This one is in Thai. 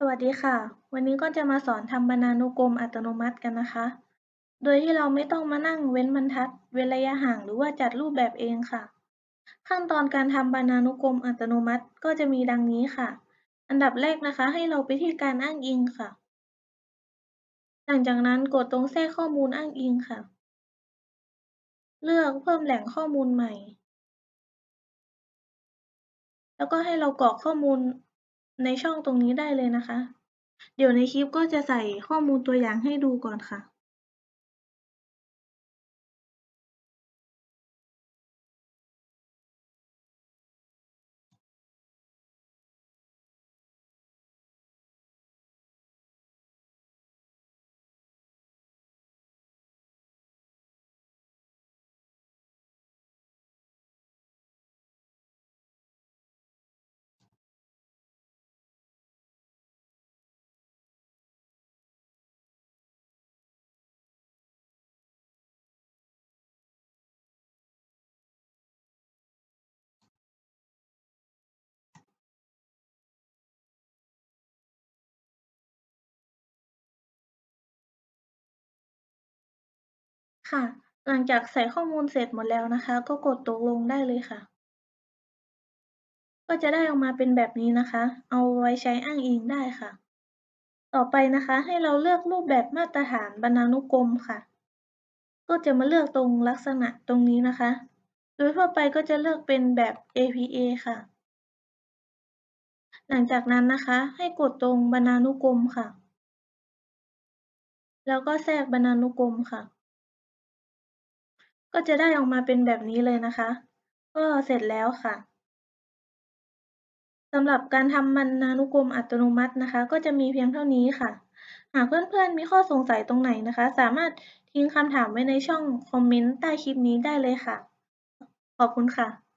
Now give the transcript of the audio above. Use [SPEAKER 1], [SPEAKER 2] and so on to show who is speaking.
[SPEAKER 1] สวัสดีค่ะ วันนี้ก็จะมาสอนทำบรรณานุกรมอัตโนมัติกันนะคะ โดยที่เราไม่ต้องมานั่งเว้นบรรทัด เว้นระยะห่างหรือว่าจัดรูปแบบเองค่ะ ขั้นตอนการทำบรรณานุกรมอัตโนมัติก็จะมีดังนี้ค่ะ อันดับแรกนะคะ ให้เราไปที่การอ้างอิงค่ะ หลังจากนั้นกดตรงแทรกข้อมูลอ้างอิงค่ะ เลือกเพิ่มแหล่งข้อมูลใหม่ แล้วก็ให้เรากรอกข้อมูล ในช่องตรงนี้ได้เลยนะคะ เดี๋ยวในคลิปก็จะใส่ข้อมูลตัวอย่างให้ดูก่อนค่ะ ค่ะ หลังจากใส่ข้อมูลเสร็จหมดแล้วนะคะ ก็กดตกลงได้เลยค่ะ ก็จะได้ออกมาเป็นแบบนี้นะคะ เอาไว้ใช้อ้างอิงได้ค่ะ ต่อไปนะคะ ให้เราเลือกรูปแบบมาตรฐานบรรณานุกรมค่ะ ก็จะมาเลือกตรงลักษณะตรงนี้นะคะ โดยทั่วไปก็จะเลือกเป็นแบบ APA ค่ะ หลังจากนั้นนะคะ ให้กดตรงบรรณานุกรมค่ะแล้วก็แทรกบรรณานุกรมค่ะ ก็จะได้ออกมาเป็นแบบนี้เลยนะคะ ก็เสร็จแล้วค่ะสำหรับการทำบรรณานุกรมอัตโนมัตินะคะ ก็จะมีเพียงเท่านี้ค่ะ หากเพื่อนๆมีข้อสงสัยตรงไหนนะคะ สามารถทิ้งคำถามไว้ในช่องคอมเมนต์ใต้คลิปนี้ได้เลยค่ะ ขอบคุณค่ะ